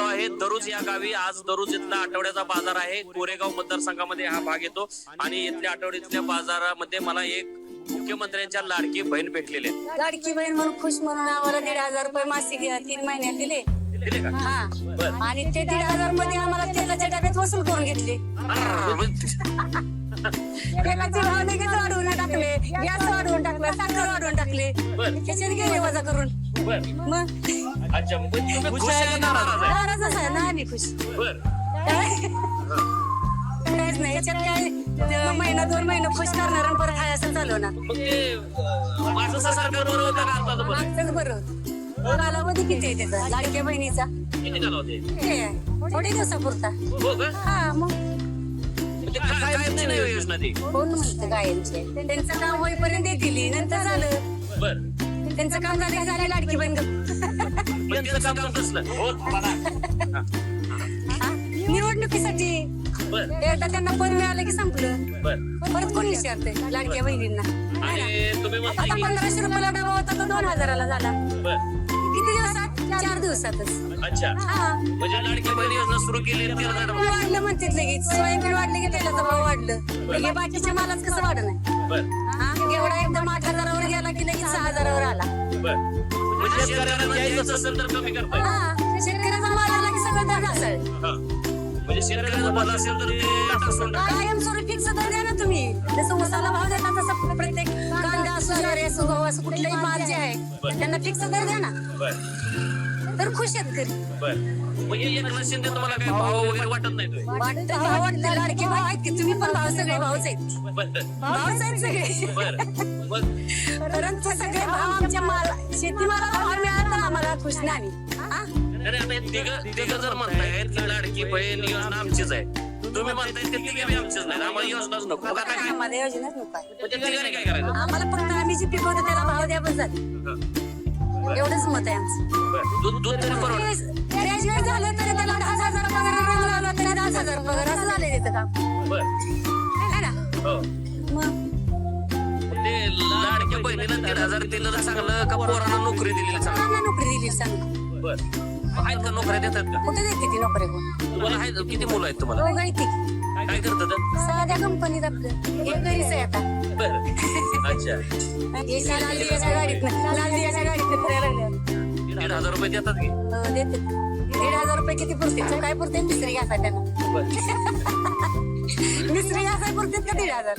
आलो आहे. दररोज या गावी. आज दररोज इथला आठवड्याचा बाजार आहे. कोरेगाव मतदारसंघामध्ये हा भाग येतो. आणि इथल्या आठवड्यातल्या बाजारामध्ये मला एक मुख्यमंत्र्यांच्या लाडकी बहीण भेटलेली आहे. लाडकी बहीण म्हणून खुश म्हणून आम्हाला दीड हजार रुपये मासिक तीन महिन्यात दिले. दिले का? हा. बर. आणि ते दीड हजारमध्ये आम्हाला तेलाच्या डब्यात वसूल करून घेतले. तेलाचे भाव लगेच वाढवून टाकले गॅस वाढवून टाकले. त्याच्यात गेले वजा करून. बर. मग? अच्छा मग तुम्ही खुश आहे का नाराज आहे? नाराजच आहे ना आम्ही खुश. बर. काय काहीच नाही याच्यात काय? ते महिना दोन महिने खुश करणार आणि परत हाय असं चालू ना. मग ते अं, माझं सरकार बरोबर होतं का आताचं बरं? मागचंच बरं होतं. कालावधी किती आहे त्याचा? लाडक्या बहिणीचा? किती झालं होते? हे थोडे दिवसापुरता. हो का? हा मग. काय काय नाही ना योजना ती कोण म्हणतं गायांचे त्यांचं काम होईपर्यंत येतील नंतर झालं. बर. त्यांचं काम झालं झालं लाडकी पण काम कसलं हो? निवडणुकीसाठी. बर. एकदा त्यांना पद मिळालं की संपलं. बर. परत कोण विचारते लाडक्या बहिणींना. है ना? आणि तुम्ही आता की पंधराशे रुपयाला डबा होता तो दोन हजाराला झाला. बर. किती दिवसात? चार दिवसातच. अच्छा. हा. म्हणजे लाडकी बहीण योजना सुरू केली तेरा हजार म्हणतात लगेच. सोयाबीन वाढलं की तेलाचा भाव वाढलं. लगे बाकीच्या मालाच कसं वाढ नाही. बर. हा? एवढा एकदम आठ हजारावर गेला की लगेच सहा हजारावर आला. बर. म्हणजे शेतकऱ्यांना द्यायचं असेल तर कमी करताय. हा शेतकऱ्याचा माल आला की सगळं दर. हा. म्हणजे असेल तर ते टाकून टाका. कायमस्वरूपी फिक्स दर द्या ना तुम्ही. जसं उसाला भाव देता तसं प्रत्येक कांदा असो ज्वारी असो गहू असो कुठलाही माल जे आहे त्यांना फिक्स दर द्या ना. बर. तर खुश बर. म्हणजे एकनाथ शिंदे तुम्हाला काही भाव वगैरे वाटत नाही तुम्ही वाटतं भाव वाटतं लाडके भाव आहेत की तुम्ही पण भाव सगळे आहेत. बर. आहेत सगळे. बर. मग परंतु सगळे भाव आमच्या माल शेतीमाला भाव मिळाला तर आम्हाला खुश नाही हा? अरे आता तिघं तिघं जर म्हणतायत की लाडकी बहीण योजना आमचीच आहे. तुम्ही म्हणताय ते तिघे बी आमचीच नाही आम्हाला योजनाच नको. मग आता काय? आम्हाला योजनाच नको आहे. म्हणजे तिघांनी काय करायचं? आम्हाला फक्त आम्ही जे पिकवतो त्याला भाव द्या बस झालं. एवढंच मत आहे आमचं. बर. दूध दूध तरी परवडत ग्रॅज्युएट झालं तरी त्याला दहा हजार पगार रंग लावला तरी दहा हजार पगार असं झालंय त्याचं काम. बर. है ना? हो. मग? ते लाडक्या बहिणीला दीड हजार दिलं तर चांगलं का पोरांना नोकरी दिलेली चांगलं? मुलांना नोकरी दिली सांग बर. आहेत का नोकऱ्या देतात का? कुठे देते ती नोकरी कोण तुम्हाला आहेत? किती मुलं आहेत तुम्हाला? दोघं काय करतात? साध्या कंपनीत आपलं. हे घरीच आहे आता. बर. अच्छा. एसी लाल दिव्याच्या गाडीत लाल दिव्याच्या गाडीत फिरायला लागले दीड हजार रुपये देतात की? देते दीड हजार रुपये किती पुरते काय पुरते मिस्त्री घ्यायचा त्यांना. बर मिस्त्री घ्यायचा पुरते का दीड हजार?